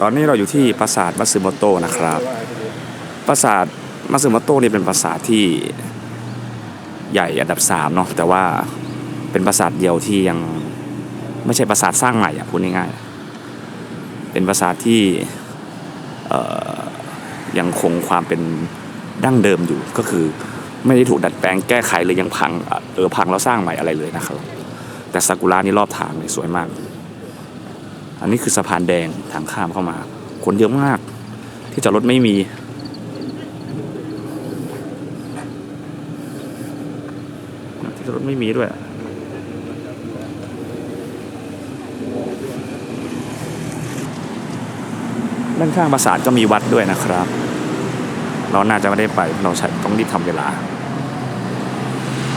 ตอนนี้เราอยู่ที่ปราสาทมัตสึโมโตะนะครับ ปราสาทมัตสึโมโตะนี่เป็นปราสาทที่ใหญ่อันดับสามเนาะแต่ว่าเป็นปราสาทเดียวที่ยังไม่ใช่ปราสาทสร้างใหม่อะพูดง่ายๆเป็นปราสาทที่ยังคงความเป็นดั้งเดิมอยู่ก็คือไม่ได้ถูกดัดแปลงแก้ไขเลยยังพังเออพังแล้วสร้างใหม่อะไรเลยนะครับ แต่ซากุระนี่รอบทางเลยสวยมาก อันนี้คือสะพานแดงทางข้ามเข้ามา คนเยอะมาก ที่จอดรถไม่มี ที่จอดรถไม่มีด้วยด้านข้างปราสาทก็มีวัดด้วยนะครับ เราน่าจะไม่ได้ไปเราใช้ต้องรีบทำเวลา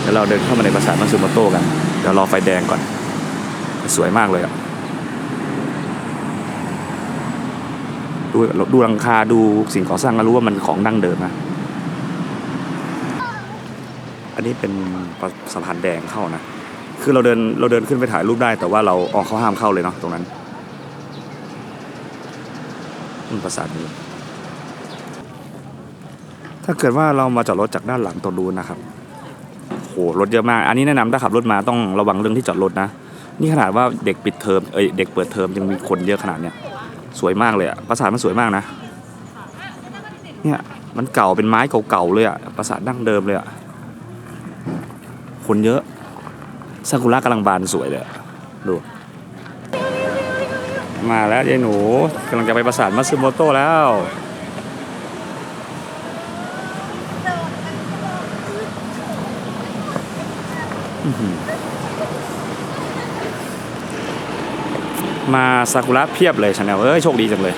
เดี๋ยวเราเดินเข้ามาในปราสาทมัตสึโมโตะกัน เดี๋ยวรอไฟแดงก่อน สวยมากเลยอะ ดูดูหลังคาดูสิ่งก่อสร้างก็รู้ว่ามันของดั้งเดิมนะอันนี้เป็นสะพานแดงเข้านะ คือเราเดินเราเดินขึ้นไปถ่ายรูปได้ แต่ว่าเราออกเขาห้ามเข้าเลยเนาะตรงนั้นอืมปราสาทนี้ ถ้าเกิดว่าเรามาจอดรถจากด้านหลังตรงนู้นนะครับโหรถเยอะมาก อันนี้แนะนำถ้าขับรถมาต้องระวังเรื่องที่จอดรถนะ นี่ขนาดว่าเด็กปิดเทอมเอ้ยเด็กเปิดเทอมยังมีคนเยอะขนาดเนี้ย สวยมากเลยอะปราสาทมันสวยมากนะ เนี่ยมันเก่าเป็นไม้เก่าๆเลยอะปราสาทดั้งเดิมเลยอะคนเยอะซากุระกำลังบานสวยเลยดู มาแล้วยายหนูกำลังจะไปปราสาทมัตสึโมโตะแล้ว มาซากุระเพียบเลยชาแนลเอ้ยโชคดีจังเลย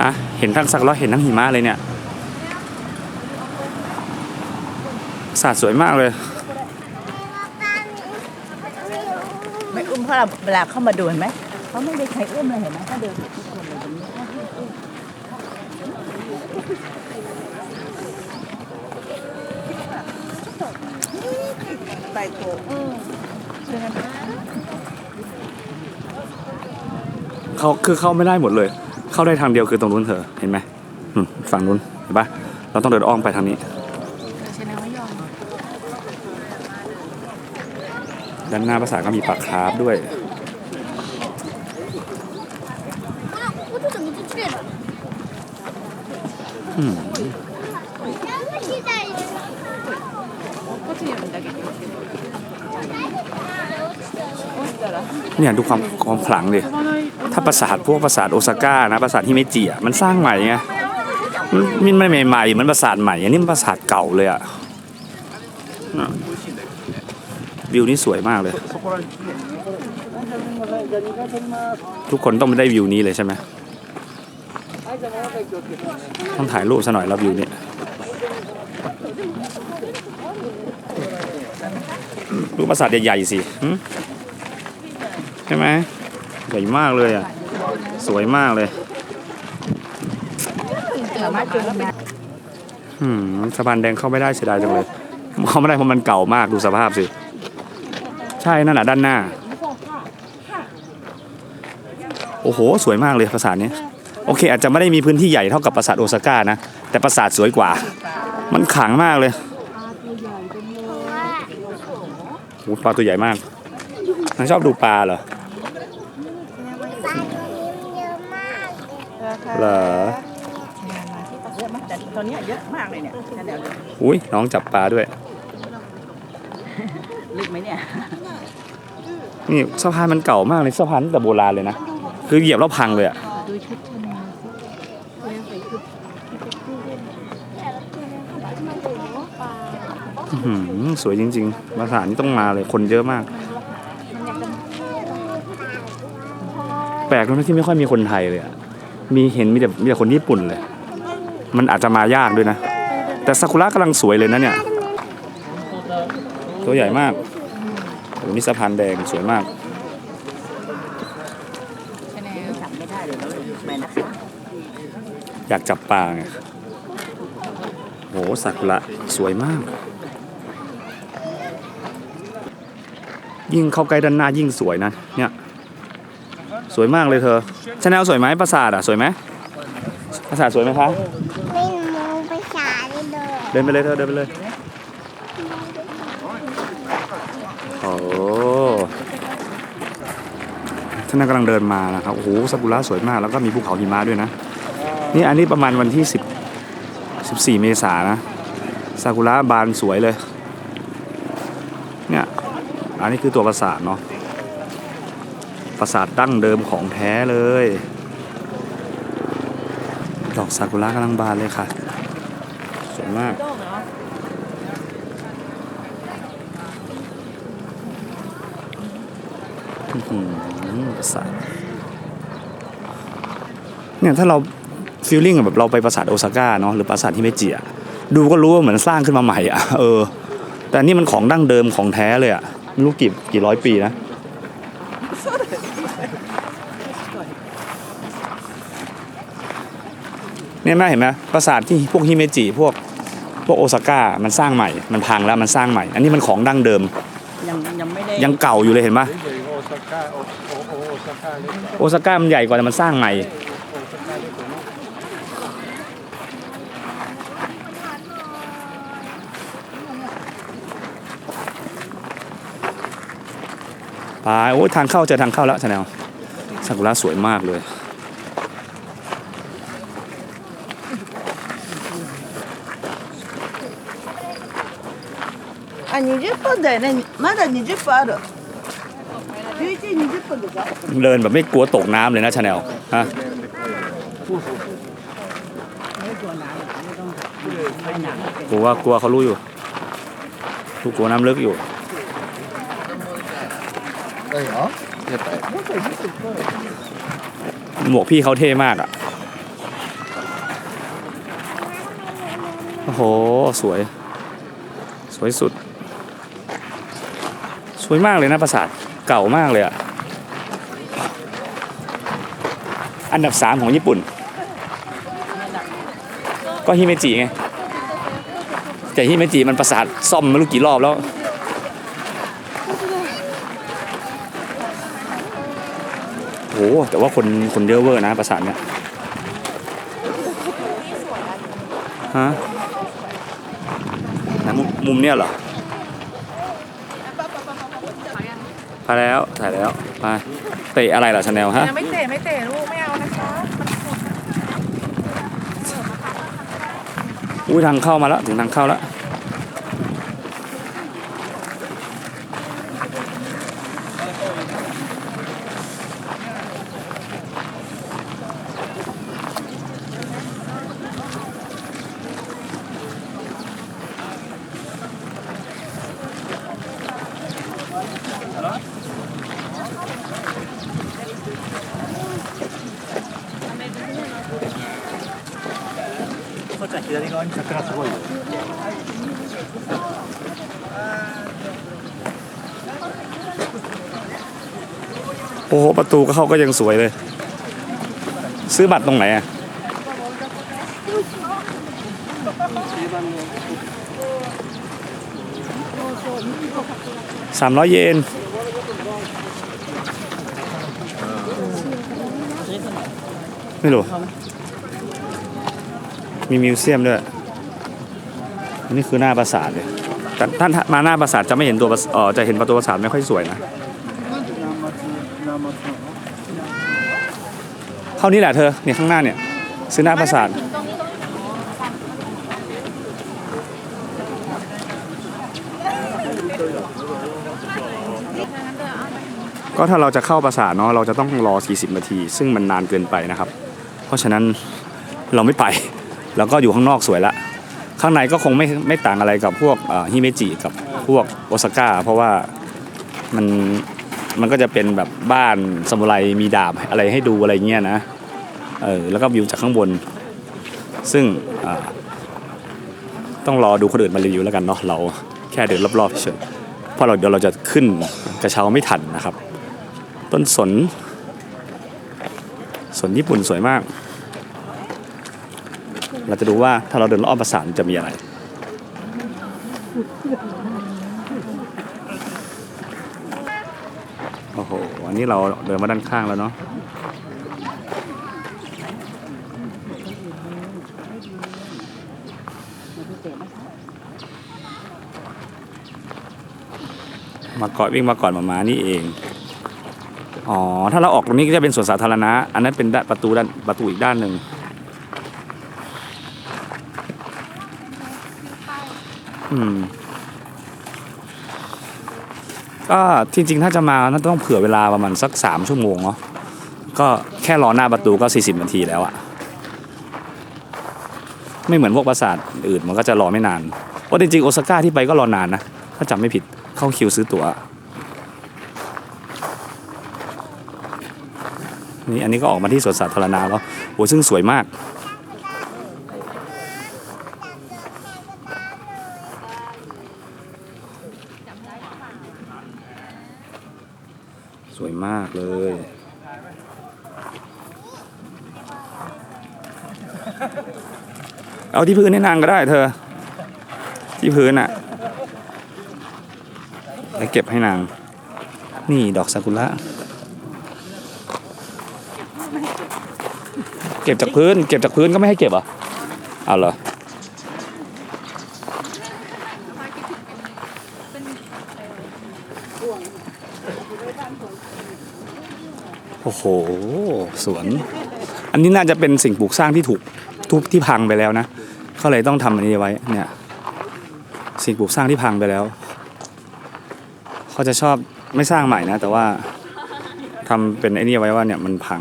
ฮะเห็นทั้งซากุระเห็นทั้งหิมะเลยเนี่ยสาดสวยมากเลยไม่อุ้มเพราเวลาเข้ามาดูเห็นไหมเขาไม่ได้ใครอุ้มเลยเห็นไหมเขาเดินทุกคนเลยแบบนี้ไปโกเออเชิญนะ เขาคือเข้าไม่ได้หมดเลย เข้าได้ทางเดียวคือตรงนู้นเธอเห็นไหมฝั่งนู้นเห็นปะเราต้องเดินอ้อมไปทางนี้ด้านหน้าภาษาก็มีปากคราบด้วยเนี่ยดูความความขลังเดิาปราสาทพวกปราสาทโอซาก้านะปราสาทฮิเมจิอะมันสร้างใหม่ไงมันไม่ใหม่ๆเหมือนปราสาทใหม่อันนี้มันปราสาทเก่าเลยอะน่ะวิวนี้สวยมากเลย ทุกคนต้องได้วิวนี้เลยใช่ไหมต้องถ่ายรูปซะหน่อยแล้ววิวนี้ดูปราสาทใหญ่ๆสิใช่ไหม ใหญ่มากเลยอะ สวยมากเลย สามารถจูงได้อืมสะพานแดงเข้าไม่ได้เสียดายจังเลยเข้าไม่ได้เพราะมันเก่ามากดูสภาพสิ ใช่นั่นน่ะด้านหน้า โอ้โห สวยมากเลยปราสาทนี้ โอเค อาจจะไม่ได้มีพื้นที่ใหญ่เท่ากับปราสาทโอซาก้านะ แต่ปราสาทสวยกว่า มันขลังมากเลยโอ้โหปลาตัวใหญ่มากนางชอบดูปลาเหรอ เหรอเยอะมากแต่ตอนนี้เยอะมากเลยเนี่ยชาแนลอุ้ยน้องจับปลาด้วยลึกไหมเนี่ยนี่สะพานมันเก่ามากเลยสะพานตั้งแต่โบราณเลยนะคือเหยียบแล้วพังเลยอะดูชุดชาแนลอื้อหือสวยจริงๆปราสาทนี้ต้องมาเลยคนเยอะมาก แปลกตรงที่ไม่ค่อยมีคนไทยเลยอะ มีเห็นมีแต่มีแต่คนญี่ปุ่นเลย มันอาจจะมายากด้วยนะ แต่ซากุระกำลังสวยเลยนะเนี่ย ตัวใหญ่มากโอ้นี่สะพานแดงสวยมาก อยากจับปลาไงโหซากุระสวยมาก ยิ่งเข้าใกล้ด้านหน้ายิ่งสวยนะเนี่ย สวยมากเลยเธอชาแนลสวยไหมปราสาทอะสวยไหมปราสาทสวยไหมคะไม่มองภาษาเลยเด้อเดินไปเลยเธอเดินไปเลยโอ้ท่านนนกำลังเดินมานะครับโอ้โหซากุระสวยมากแล้วก็มีภูเขาหิมะด้วยนะนี่อันนี้ประมาณวันที่10 14 เมษายนนะซากุระบานสวยเลยเนี่ยอันนี้คือตัวปราสาทเนาะ ปราสาทดั้งเดิมของแท้เลย ดอกซากุระกำลังบานเลยค่ะ สวยมากปราสาทเนี่ยถ้าเราฟีลลิ่งแบบเราไปปราสาทโอซาก้าเนาะหรือปราสาทที่เมจิอะดูก็รู้ว่าเหมือนสร้างขึ้นมาใหม่อะเออ แต่นี่มันของดั้งเดิมของแท้เลยอะรู้กี่กี่ร้อยปีนะ เนี่ยแม่เห็นไหมปราสาทที่พวกฮิเมจิพวกพวกโอซาก้ามันสร้างใหม่ มันพังแล้วมันสร้างใหม่ อันนี้มันของดั้งเดิม ยังยังไม่ได้ยังเก่าอยู่เลยเห็นปะโอซาก้าโอโอโอโอซาก้าเล็กกว่าโอซาก้ามันใหญ่กว่าแต่มันสร้างใหม่โอซาก้าเล็กกว่านี้ไปโอ้ยทางเข้าเจอทางเข้าแล้วชาแนลซากุระสวยมากเลย あ20分だよねまだ20分ある11時20分でしょ เดินแบบไม่กลัวตกน้ำเลยนะชาแนลฮะ ไม่กลัวน้ำไม่ต้องไปหนังเป็น กลัวกลัวเขารู้อยู่ทุกกลัวน้ำลึกอยู่ ได้เหรอเจ็บไป หมวกพี่เขาเท่มากอ่ะ โอ้โห สวย สวยสุด ส วยมากเลยนะปราสาทเก่ามากเลยอะอันดับสามของญี่ปุ่น ก็ฮิเมจิไง แต่ฮิเมจิมันปราสาทซ่อมม่รู้กี่รอบแล้วโหแต่ว่าคนคนเยอะเวอร์นะปราสาทเนี้ยฮะไหนมุมมุมเนี้ยเหรอพาแล้วถ่ายแล้วไปเตะอะไรเหรอชาแนลฮะยังไม่เตะไม่เตะลูกไม่เอานะคะอุ้ยทางเข้ามาแล้วถึงทางเข้าแล้ว โอ้โหประตูก็เข้าก็ยังสวยเลย ซื้อบัตรตรงไหนอะสามร้อยเยนไม่รู้ มีมิวเซียมด้วยนนี้คือหน้าปราสาทเลย แต่ท่านมาหน้าปราสาทจะไม่เห็นตัวเออจะเห็นประตูปราสาทไม่ค่อยสวยนะ เท่านี้แหละเธอเนี่ยข้างหน้าเนี่ยซื้อหน้าปราสาทก็ถ้าเราจะเข้าปราสาทเนาะเราจะต้องรอ 40 นาที ซึ่งมันนานเกินไปนะครับ เพราะฉะนั้นเราไม่ไปเราก็อยู่ข้างนอกสวยละข้างในก็คงไม่ไม่ต่างอะไรกับพวกฮิเมจิกับพวกโอซาก้าเพราะว่ามัน มันก็จะเป็นแบบบ้านซามูไรมีดาบอะไรให้ดูอะไรเงี้ยนะเออแล้วก็วิวจากข้างบน ซึ่งต้องรอดูคนอื่นมารีวิวแล้วกันเนาะเราแค่เดินรอบๆเฉยเพราะเราเดี๋ยวเราจะขึ้นกระเช้าไม่ทันนะครับ ต้นสนสนญี่ปุ่นสวยมาก เราจะดูว่าถ้าเราเดินรอบปราสาทจะมีอะไรันนี้เราเดินมาด้านข้างแล้วเนาะมาเกาะวิ่งมาก่อนมามานี่เอง อ๋อ ถ้าเราออกตรงนี้ก็จะเป็นสวนสาธารณะ อันนั้นเป็นประตูด้านประตูอีกด้านหนึ่งอืม ก็จริงๆ ถ้าจะมาน่าต้องเผื่อเวลาประมาณสักสามชั่วโมงเนาะก็แค่รอหน้าประตูก็ 40 นาทีแล้วอะไม่เหมือนพวกปราสาทอื่นมันก็จะรอไม่นานเพราะจริงๆโอซาก้าที่ไปก็รอนานนะ ถ้าจำไม่ผิดเข้าคิวซื้อตั๋วนี่อันนี้ก็ออกมาที่สวนสาธารณะแล้วโอ้ซึ่งสวยมาก สวยมากเลย เอาที่พื้นให้นางก็ได้เธอ ที่พื้นอะแล้วเก็บให้นาง นี่ดอกซากุระ เก็บจากพื้น เก็บจากพื้นก็ไม่ให้เก็บเหรอเอาเหรอ โอ้โห สวน อันนี้น่าจะเป็นสิ่งปลูกสร้างที่ถูกทุบที่พังไปแล้วนะเขาเลยต้องทำอันนี้ไว้เนี่ย สิ่งปลูกสร้างที่พังไปแล้วเขาจะชอบไม่สร้างใหม่นะ แต่ว่าทำเป็นไอ้นี่ไว้ว่าเนี่ยมันพัง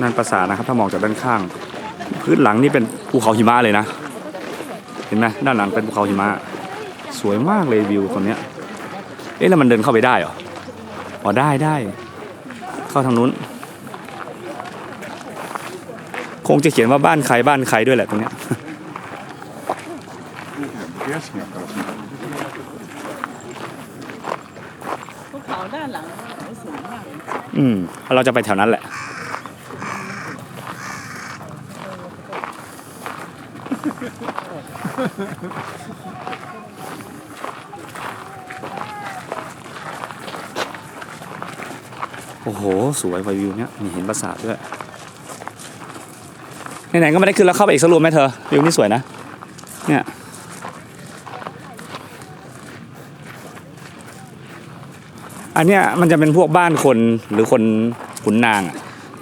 นั่นปราสาทนะครับถ้ามองจากด้านข้าง พื้นหลังนี่เป็นภูเขาหิมะเลยนะ เห็นไหมด้านหลังเป็นภูเขาหิมะสวยมากเลยวิวตรงเนี้ยเอ๊ะแล้วมันเดินเข้าไปได้เหรออ๋อได้ได้เข้าทางนู้น คงจะเขียนว่าบ้านใครบ้านใครด้วยแหละตรงเนี้ยภูเขาด้านหลังเขาสูงมากเลยอืมเราจะไปแถวนั้นแหละ โอ้โห สวยไปวิวเนี้ยนี่เห็นปราสาทด้วยไหนๆก็ไม่ได้ขึ้นแล้วเข้าไปอีกสรูปไหมเธอวิวนี่สวยนะ เนี่ยอันเนี้ยมันจะเป็นพวกบ้านคนหรือคนขุนนาง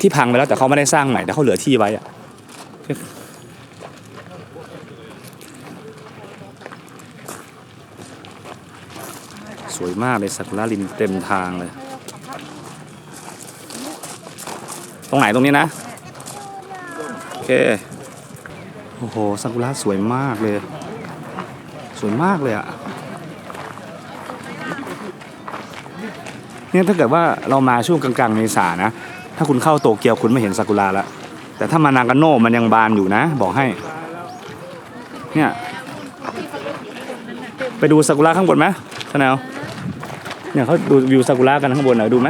ที่พังไปแล้วแต่เขาไม่ได้สร้างใหม่แต่เขาเหลือที่ไว้อะ วยมากเลยสักุระริมเต็มทางเลย ตรงไหนตรงนี้นะ โอเค โอ้โหสักุระสวยมากเลย สวยมากเลยอะเนี่ยถ้าเกิดว่าเรามาช่วงกลางๆเมษานะ ถ้าคุณเข้าโตเกียวคุณไม่เห็นซากุระล้วแต่ถ้ามานางาโน่มันยังบานอยู่นะ บอกให้ เนี่ย ไปดูซากุระข้างบนไหมชาแนล เนี่ยเขาดูวิวซากุระกันข้างบนหน่อยดูไหม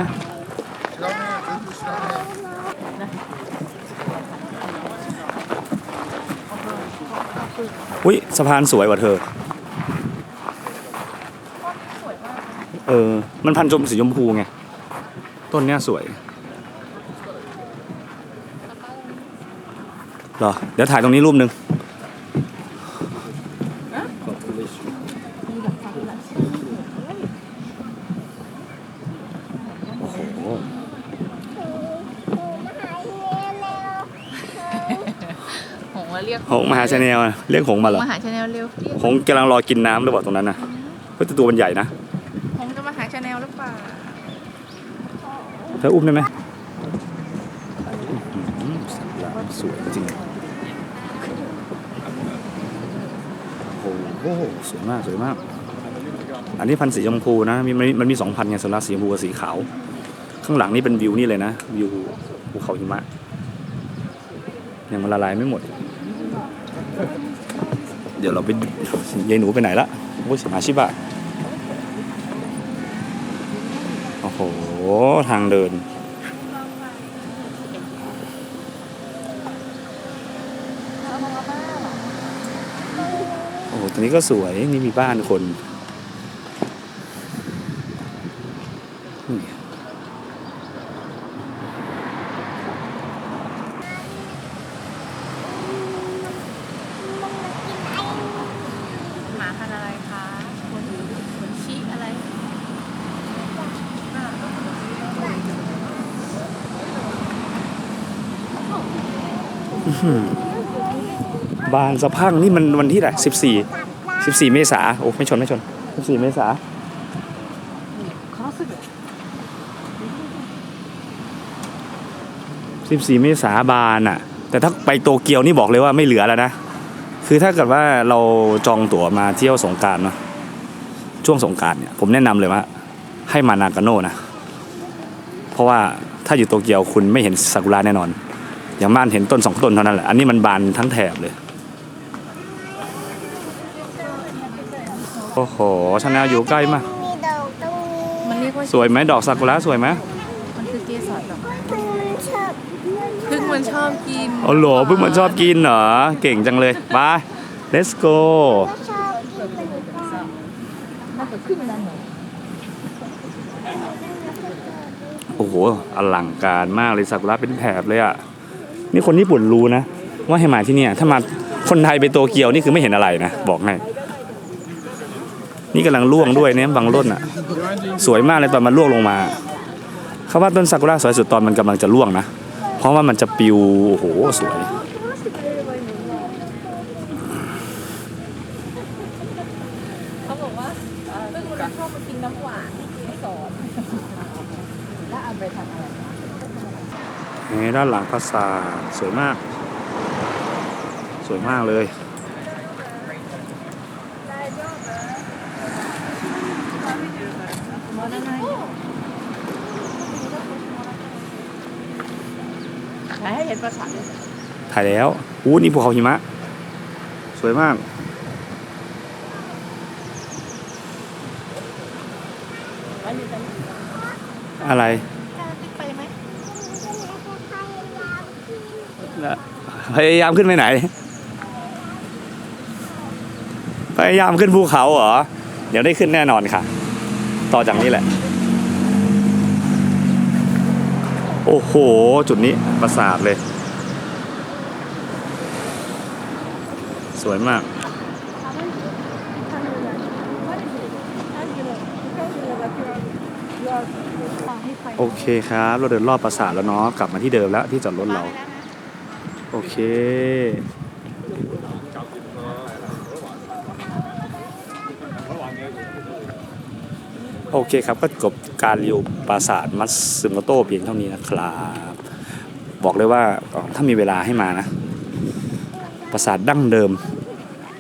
อุ้ยสะพานสวยว่ะเธอ เออ มันพันจมสีชมพูไง ต้นเนี้ยสวย เหรอ เดี๋ยวถ่ายตรงนี้รูปหนึ่งโอ้โห หงมาเรียก หงส์ มหาชาแนลอะเรียกหงส์มาเหรอมหาชาแนลเร็วเรียกหงส์กำลังรอกินน้ำหรือเปล่าตรงนั้นนะเฮ้ยแต่ตัวมันใหญ่นะหงจะมาหาชาแนลหรือเปล่าเธออุ้มได้ไหมอื้อหือสัตว์ละสวยจริงโอ้โหสวยมากสวยมาก อันนี้พันธุ์สีชมพูนะมีมันมันมีสองพันไงโซล่าสีชมพูกับสีขาว ข้างหลังนี่เป็นวิวนี่เลยนะ วิวภูเขาหิมะยังมันละลายไม่หมด เดี๋ยวเราไปยายหนูไปไหนละโอ้ยหาชิบะโอ้โห ทางเดิน โอ้โหตรงนี้ก็สวย นี่มีบ้านคนนี่ พันธุ์อะไรคะหัวหิวหัวชีอะไร บานสะพังนี่มันวันที่ไหนสิบสี่สิบสี่เมษาโอ้ไม่ชนไม่ชนสิบสี่เมษาสิบสี่เมษาบานอะ แต่ถ้าไปโตเกียวนี่บอกเลยว่าไม่เหลือแล้วนะ คือถ้าเกิดว่าเราจองตั๋วมาเที่ยวสงการเนาะช่วงสงการเนี่ยผมแนะนำเลยว่า ให้มานากาโน่นะ เพราะว่าถ้าอยู่โตเกียวคุณไม่เห็นซากุระแน่นอน อย่างมากเห็นต้นสองต้นเท่านั้นแหละ อันนี้มันบานทั้งแถบเลย โอ้โหชาแนลอยู่ใกล้มาก มีดอกตรงนี้มันเรียกว่าสวยไหมดอกซากุระสวยไหมมันคือเกสรดอกไม้มันชอบพึ่งมันชอบกินอ๋อเหรอเพิ่งมันชอบกินเหรอ เก่งจังเลยไป let's go ก็ชอบกินเหมือนกันน่าจะขึ้นนั่นเหรอโอ้โหอลังการมากเลยซากุระเป็นแถบเลยอะ นี่คนญี่ปุ่นรู้นะ ว่าให้มาที่เนี่ย ถ้ามาคนไทยไปโตเกียวนี่คือไม่เห็นอะไรนะ บอกให้ นี่กำลังร่วงด้วยเนี่ยบางต้นอะ สวยมากเลยตอนมันร่วงลงมาเขาว่าต้นซากุระสวยสุดตอนมันกำลังจะร่วงนะ เพราะว่ามันจะปิวโอ้โหสวยเขาบอกว่าพึ่งมันชอบมากินน้ำหวานเกสรแล้วเอาไปทำอะไรคะนี่ด้านหลังปราสาทสวยมาก สวยมากเลย ไหนให้เห็นประสาทเลยถ่ายแล้วอู้นี่ภูเขาหิมะ สวยมากอะไรไปไหมพยายามขึ้นไปไหน พยายามขึ้นภูเขาเหรอ เดี๋ยวได้ขึ้นแน่นอนค่ะ ต่อจากนี้แหละ โอ้โห จุดนี้ประสาทเลย สวยมาก โอเคครับ เราเดินรอบปราสาทแล้วเนาะ กลับมาที่เดิมแล้วที่จอดรถเรา โอเค โอเคครับก็จบการรีวิวปราสาทมัตสึโมโตะเพียงเท่านี้นะครับ บอกเลยว่าถ้ามีเวลาให้มานะ ปราสาทดั้งเดิม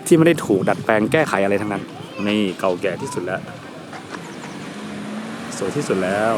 ที่ไม่ได้ถูกดัดแปลงแก้ไขอะไรทั้งนั้น นี่เก่าแก่ที่สุดแล้ว สวยที่สุดแล้ว